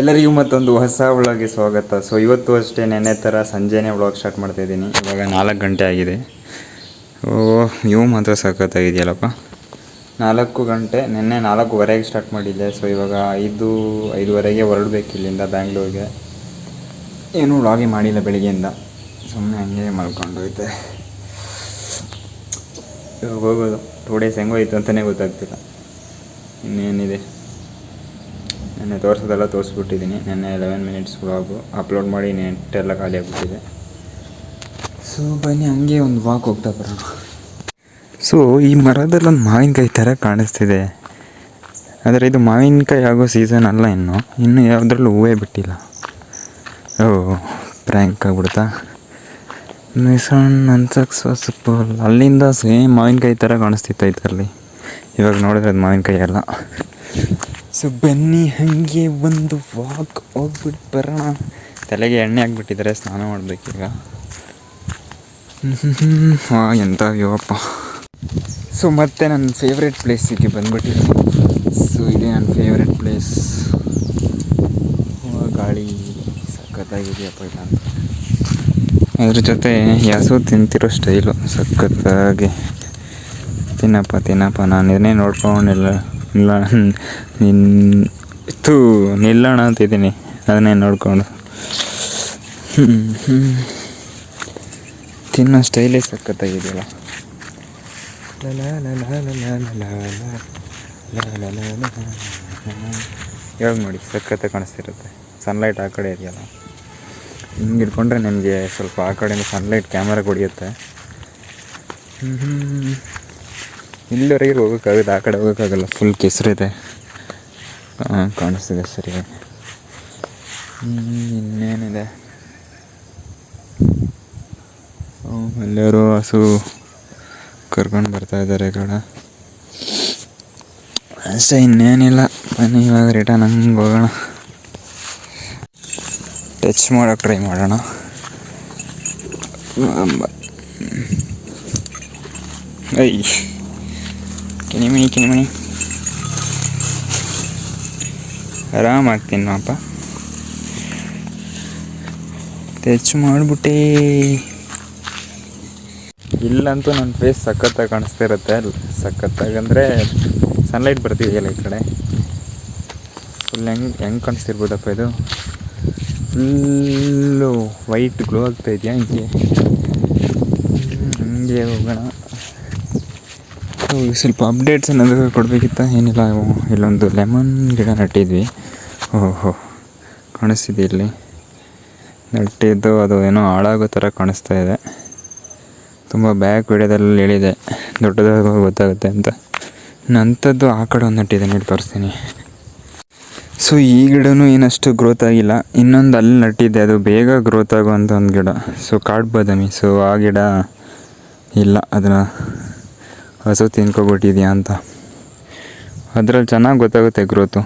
ಎಲ್ಲರಿಗೂ ಮತ್ತೊಂದು ಹೊಸ ವ್ಲಾಗ್ಗೆ ಸ್ವಾಗತ. ಸೊ ಇವತ್ತು ಅಷ್ಟೇ ನೆನ್ನೆ ಥರ ಸಂಜೆನೇ ವ್ಲಾಗ್ ಸ್ಟಾರ್ಟ್ ಮಾಡ್ತಾ ಇದ್ದೀನಿ. ಇವಾಗ ನಾಲ್ಕು ಗಂಟೆ ಆಗಿದೆ. ಓ ಇವು ಮಾತ್ರ ಸಖತ್ತಾಗಿದೆಯಲ್ಲಪ್ಪ ನಾಲ್ಕು ಗಂಟೆ, ನಿನ್ನೆ ನಾಲ್ಕೂವರೆಗೆ ಸ್ಟಾರ್ಟ್ ಮಾಡಿದ್ದೆ. ಸೊ ಇವಾಗ ಐದು, ಐದುವರೆಗೆ ಹೊರಡಬೇಕು ಇಲ್ಲಿಂದ ಬ್ಯಾಂಗ್ಳೂರಿಗೆ. ಏನೂ ವ್ಲಾಗಿ ಮಾಡಿಲ್ಲ ಬೆಳಿಗ್ಗೆಯಿಂದ. ಸುಮ್ಮನೆ ಹಂಗೆ ಮಲ್ಕೊಂಡೋಯ್ತೆ. ಇವಾಗ ಹೋಗೋದು. ಟೂ ಡೇಸ್ ಹೆಂಗೋಯ್ತು ಅಂತಲೇ ಗೊತ್ತಾಗ್ತಿಲ್ಲ. ಇನ್ನೇನಿದೆ? ನೆನ್ನೆ ತೋರಿಸೋದೆಲ್ಲ ತೋರಿಸ್ಬಿಟ್ಟಿದ್ದೀನಿ. ನೆನ್ನೆ ಲೆವೆನ್ ಮಿನಿಟ್ಸ್ ವ್ಲಾಗು ಅಪ್ಲೋಡ್ ಮಾಡಿ ನೆಟ್ಟೆಲ್ಲ ಖಾಲಿ ಆಗಿಬಿಟ್ಟಿದೆ. ಸೊ ಬನ್ನಿ ಹಂಗೆ ಒಂದು ವಾಕ್ ಹೋಗ್ತಾ ಬರೋಣ. ಸೊ ಈ ಮರದಲ್ಲಿ ಒಂದು ಮಾವಿನಕಾಯಿ ಥರ ಕಾಣಿಸ್ತಿದೆ. ಆದರೆ ಇದು ಮಾವಿನಕಾಯಿ ಆಗೋ ಸೀಸನ್ ಅಲ್ಲ ಇನ್ನು. ಇನ್ನು ಯಾವುದ್ರಲ್ಲೂ ಹೂವೇ ಬಿಟ್ಟಿಲ್ಲ. ಓ ಪ್ರ್ಯಾಂಕ್ ಆಗ್ಬಿಡ್ತಾ ಮಿಸನ್ ಸ್ವಲ್ಪ ಅಲ್ಲಿಂದ ಸೇಮ್ ಮಾವಿನಕಾಯಿ ಥರ ಕಾಣಿಸ್ತಿತ್ತು ಇದರಲ್ಲಿ. ಇವಾಗ ನೋಡಿದ್ರೆ ಅದು ಮಾವಿನಕಾಯಿ ಅಲ್ಲ. ಸೊ ಬನ್ನಿ, ಹಾಗೆ ಒಂದು ವಾಕ್ ಹೋಗ್ಬಿಟ್ಟು ಬರೋಣ. ತಲೆಗೆ ಎಣ್ಣೆ ಹಾಕ್ಬಿಟ್ಟಿದ್ದಾರೆ, ಸ್ನಾನ ಮಾಡಬೇಕೀಗ ಹಾಂ ಎಂಥ ಸೊ ಮತ್ತೆ ನನ್ನ ಫೇವ್ರೆಟ್ ಪ್ಲೇಸಿಗೆ ಬಂದ್ಬಿಟ್ಟಿದ್ದೀನಿ. ಸೊ ಇದೆ ನನ್ನ ಫೇವ್ರೆಟ್ ಪ್ಲೇಸ್ ಗಾಳಿ ಸಖತ್ತಾಗಿದೆಯಪ್ಪ ಇಲ್ಲ ಅಂತ. ಅದ್ರ ಜೊತೆ ಯಾಸು ತಿಂತಿರೋ ಸ್ಟೈಲು ಸಖತ್ತಾಗಿ. ತಿನ್ನಪ್ಪ ತಿನ್ನಪ್ಪ, ನಾನು ಇದನ್ನೇ ನೋಡ್ಕೊಂಡಿಲ್ಲ. ಇಲ್ಲ ನಿನ್ನ ಇತ್ತು ನಿಲ್ಲೋಣ ಅಂತಿದ್ದೀನಿ ಅದನ್ನೇ ನೋಡಿಕೊಂಡು. ತಿನ್ನೋ ಸ್ಟೈಲೇ ಸಖತ್ತಾಗಿದೆಯಲ್ಲ. ಇವಾಗ ನೋಡಿ ಸಕ್ಕತ್ತ ಕಾಣಿಸ್ತಿರುತ್ತೆ. ಸನ್ಲೈಟ್ ಆ ಕಡೆ ಇದೆಯಲ್ಲ. ಹಿಂಗೆ ಹಿಡ್ಕೊಂಡ್ರೆ ನಿಮಗೆ ಸ್ವಲ್ಪ ಆ ಕಡೆಯಿಂದ ಸನ್ಲೈಟ್ ಕ್ಯಾಮರಾ ಹೊಡಿಯುತ್ತೆ ಇಲ್ಲಿವರೆಗೆ ಹೋಗೋಕ್ಕಾಗುತ್ತೆ ಆ ಕಡೆ ಹೋಗೋಕ್ಕಾಗಲ್ಲ. ಫುಲ್ ಕೆಸರಿದೆ ಕಾಣಿಸ್ತಿದೆ ಸರಿ ಇನ್ನೇನಿದೆ? ಎಲ್ಲರೂ ಹಸು ಕರ್ಕೊಂಡು ಬರ್ತಾ ಇದ್ದಾರೆ ಈ ಕಡೆ. ಅಷ್ಟೇ, ಇನ್ನೇನಿಲ್ಲ. ಬನ್ನಿ, ಇವಾಗ ರಿಟರ್ನ್ ಹಂಗೆ ಹೋಗೋಣ. ಟಚ್ ಮಾಡೋಕ್ಕೆ ಟ್ರೈ ಮಾಡೋಣ. ಐ ಕಿಣಿಮಿಣಿ ಕಿಣಿಮಿಣಿ ಆರಾಮಾಗ್ತೀನಿ ಅಪ್ಪ ಟಚ್ ಮಾಡಿಬಿಟ್ಟೆ. ಇಲ್ಲಂತೂ ನನ್ನ ಫೇಸ್ ಸಖತ್ತಾಗಿ ಕಾಣಿಸ್ತಾ ಇರುತ್ತೆ ಸಖತ್ತಾಗಿ ಸನ್ಲೈಟ್ ಬರ್ತಿದೆಯಲ್ಲ ಈ ಕಡೆ. ಫುಲ್ ಹೆಂಗೆ ಹೆಂಗೆ ಕಾಣಿಸ್ತಿರ್ಬೋದಪ್ಪ ಇದು? ಫುಲ್ಲು ವೈಟ್ ಗ್ಲೋ ಆಗ್ತಾ ಇದೆಯಾ ಹಿಂಗೆ? ಹಂಗೆ ಹೋಗೋಣ. ಸೊ ಸ್ವಲ್ಪ ಅಪ್ಡೇಟ್ಸ್ ಏನಾದರೂ ಕೊಡಬೇಕಿತ್ತ? ಏನಿಲ್ಲ, ಇಲ್ಲೊಂದು ಲೆಮನ್ ಗಿಡ ನೆಟ್ಟಿದ್ವಿ. ಓಹೋ, ಕಾಣಿಸ್ತಿದೆ ಇಲ್ಲಿ. ನೆಟ್ಟಿದ್ದು ಅದು ಏನೋ ಹಾಳಾಗೋ ಥರ ಕಾಣಿಸ್ತಾ ಇದೆ. ತುಂಬ ಬ್ಯಾಕ್ ವಿಡಿಯೋದಲ್ಲಿ ಹೇಳಿದೆ. ದೊಡ್ಡದಾಗ ಗೊತ್ತಾಗುತ್ತೆ ಅಂತ. ನಂಥದ್ದು ಆ ಕಡೆ ಒಂದು ನಟ್ಟಿದೆ ನೋಡಿ ತೋರಿಸ್ತೀನಿ. ಸೊ ಈ ಗಿಡನೂ ಏನಷ್ಟು ಗ್ರೋತ್ ಆಗಿಲ್ಲ. ಇನ್ನೊಂದು ಅಲ್ಲಿ ನಟ್ಟಿದ್ದೆ, ಅದು ಬೇಗ ಗ್ರೋತ್ ಆಗುವಂಥ ಒಂದು ಗಿಡ. ಸೊ ಕಾಡು ಬಾದಾಮಿ ಸೊ ಆ ಗಿಡ ಇಲ್ಲ, ಅದನ್ನು ಹಸು ತಿನ್ಕೊಬಿಟ್ಟಿದ್ಯಾ ಅಂತ. ಅದ್ರಲ್ಲಿ ಚೆನ್ನಾಗಿ ಗೊತ್ತಾಗುತ್ತೆ ಗ್ರೋತು.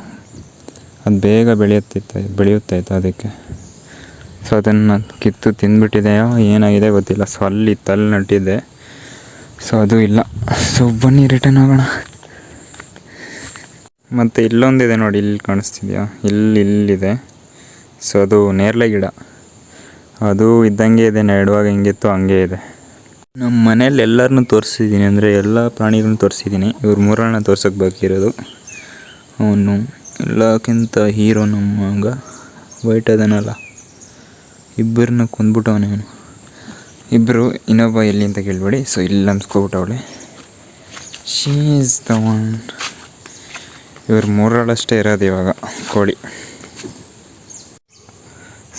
ಅದು ಬೇಗ ಬೆಳೆಯುತ್ತಿತ್ತ ಬೆಳೆಯುತ್ತಾಯಿತ್ತು ಅದಕ್ಕೆ. ಸೊ ಅದನ್ನು ಕಿತ್ತು ತಿಂದ್ಬಿಟ್ಟಿದೆಯೋ ಏನಾಗಿದೆ ಗೊತ್ತಿಲ್ಲ. ಸೊ ಅಲ್ಲಿ ತಲ್ಲಿ ನಟ್ಟಿದ್ದೆ. ಸೊ ಅದು ಇಲ್ಲ. ಸೊ ಬನ್ನಿ ರಿಟರ್ನ್ ಆಗೋಣ ಮತ್ತು ಇಲ್ಲೊಂದಿದೆ ನೋಡಿ, ಇಲ್ಲಿ ಕಾಣಿಸ್ತಿದೆಯಾ? ಇಲ್ಲಿ, ಇಲ್ಲಿದೆ. ಸೊ ಅದು ನೇರಳೆ ಗಿಡ. ಅದು ಇದ್ದಂಗೆ ಇದೆ ನೆಡುವಾಗ ಹಿಂಗಿತ್ತು, ಹಂಗೆ ಇದೆ. ನಮ್ಮ ಮನೇಲಿ ಎಲ್ಲರನ್ನು ತೋರಿಸಿದ್ದೀನಿ, ಅಂದರೆ ಎಲ್ಲ ಪ್ರಾಣಿಗಳನ್ನ ತೋರಿಸಿದ್ದೀನಿ. ಇವ್ರು ಮೂರನ್ನ ತೋರ್ಸೋಕ್ಕೆ ಬಾಕಿ ಇರೋದು. ಅವನು ಎಲ್ಲಕ್ಕಿಂತ ಹೀರೋ ನಮ್ಮ ಮಗ ವೈಟ್ ಅದನಲ್ಲ. ಇಬ್ಬರನ್ನ ಕೊಂದ್ಬಿಟ್ಟವನೇ ಅವನು ಇಬ್ಬರು ಇನ್ನೊಬ್ಬ ಎಲ್ಲಿ ಅಂತ ಕೇಳಬೇಡಿ. ಸೊ ಇಲ್ಲಿ ಅನ್ಸ್ಕೊಬಿಟ್ಟವಳೆ ಶೀ ಈಸ್ ದ ಒನ್ ಇವ್ರ ಮೂರಳಷ್ಟೇ ಇರೋದು ಇವಾಗ, ಕೋಳಿ.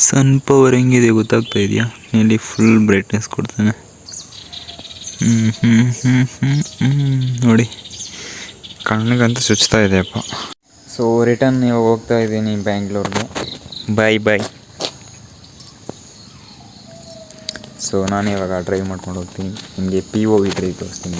ಸನ್ ಪವರ್ ಹೆಂಗಿದೆ ಗೊತ್ತಾಗ್ತಾ ಇದೆಯಾ? ಇಲ್ಲಿ ಫುಲ್ ಬ್ರೈಟ್ನೆಸ್ ಕೊಡ್ತಾನೆ. ಹ್ಞೂ ಹ್ಞೂ ಹ್ಞೂ ಹ್ಞೂ ಹ್ಞೂ ನೋಡಿ. ಕಣ್ಣಿಗಂತೂ ಸುಚ್ತಾ ಇದೆಯಪ್ಪ ಸೊ ರಿಟರ್ನ್ ಇವಾಗ ಹೋಗ್ತಾ ಇದ್ದೀನಿ ಬ್ಯಾಂಗ್ಳೂರ್ಗೆ. ಬಾಯ್ ಬಾಯ್ ಸೊ ನಾನು ಇವಾಗ ಡ್ರೈವ್ ಮಾಡ್ಕೊಂಡು ಹೋಗ್ತೀನಿ. ನಿಮಗೆ ಪಿ ಒ ವಿ ಡ್ರೈವ್ ತೋರಿಸ್ತೀನಿ